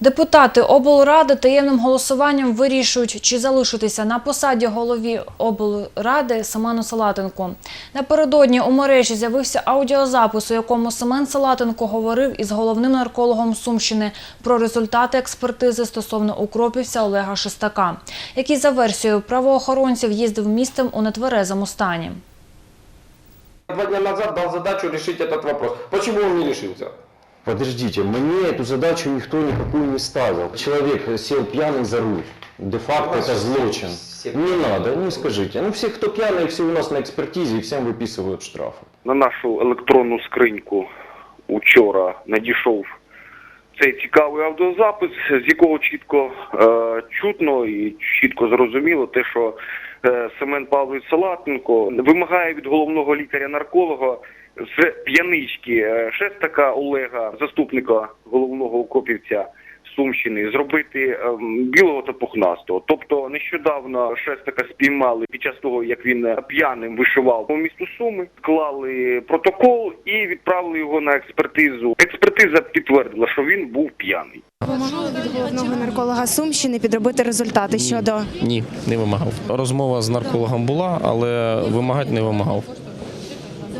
Депутати облради таємним голосуванням вирішують, чи залишитися на посаді голові облради Семену Салатенку. Напередодні у мережі з'явився аудіозапис, у якому Семен Салатенко говорив із головним наркологом Сумщини про результати експертизи стосовно укропівця Олега Шестака, який за версією правоохоронців їздив містом у нетверезому стані. Два дня назад дал задачу решить этот вопрос. Почему он не решился? Подождите, мне эту задачу никто никакую не ставил. Человек сел пьяный за руль. Де-факто это злочин. Не надо, не скажите. Ну все, кто пьяные, все у нас на экспертизе и всем выписывают штрафы. на нашу електронну скриньку учора надійшов цей цікавий аудіозапис, з якого чітко е, чутно і чітко зрозуміло те, що е, Семен Павлович Салатенко вимагає від головного лікаря-нарколога з п'янички Шестака Олега, заступника головного укропівця Сумщини, зробити ем, білого та пухнастого. Тобто нещодавно Шестака спіймали під час того, як він е, п'яним вишивав по місту Суми, склали протокол і відправили його на експертизу. Експертиза підтвердила, що він був п'яний. Вимагали від головного нарколога Сумщини підробити результати щодо Ні, не вимагав. Розмова з наркологом була, але вимагати не вимагав.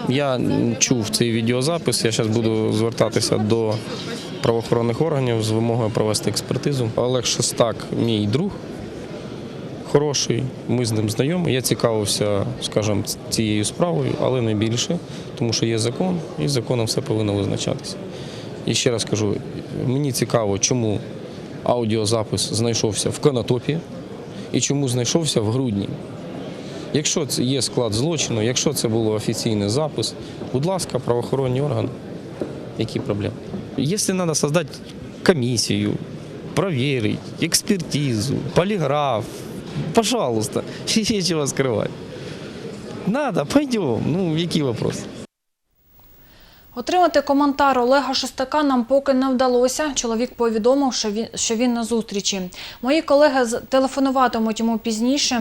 Я чув цей відеозапис. Я зараз буду звертатися до правоохоронних органів з вимогою провести експертизу. Олег Шестак, мій друг, хороший. Ми з ним знайомі. Я цікавився, скажімо, цією справою, але не більше, тому що є закон, і законом все повинно визначатися. І ще раз кажу: мені цікаво, чому аудіозапис знайшовся в Конотопі і чому знайшовся в грудні. Якщо це є склад злочину, якщо це був офіційний запис, будь ласка, правоохоронні органи. Які проблеми? Якщо треба створити комісію, перевірити, експертизу, поліграф, пожалуйста, є чого скривати. Надо, пойдем. Ну, які вопроси? Отримати коментар Олега Шестака нам поки не вдалося. Чоловік повідомив, що він на зустрічі. Мої колеги телефонуватимуть йому пізніше.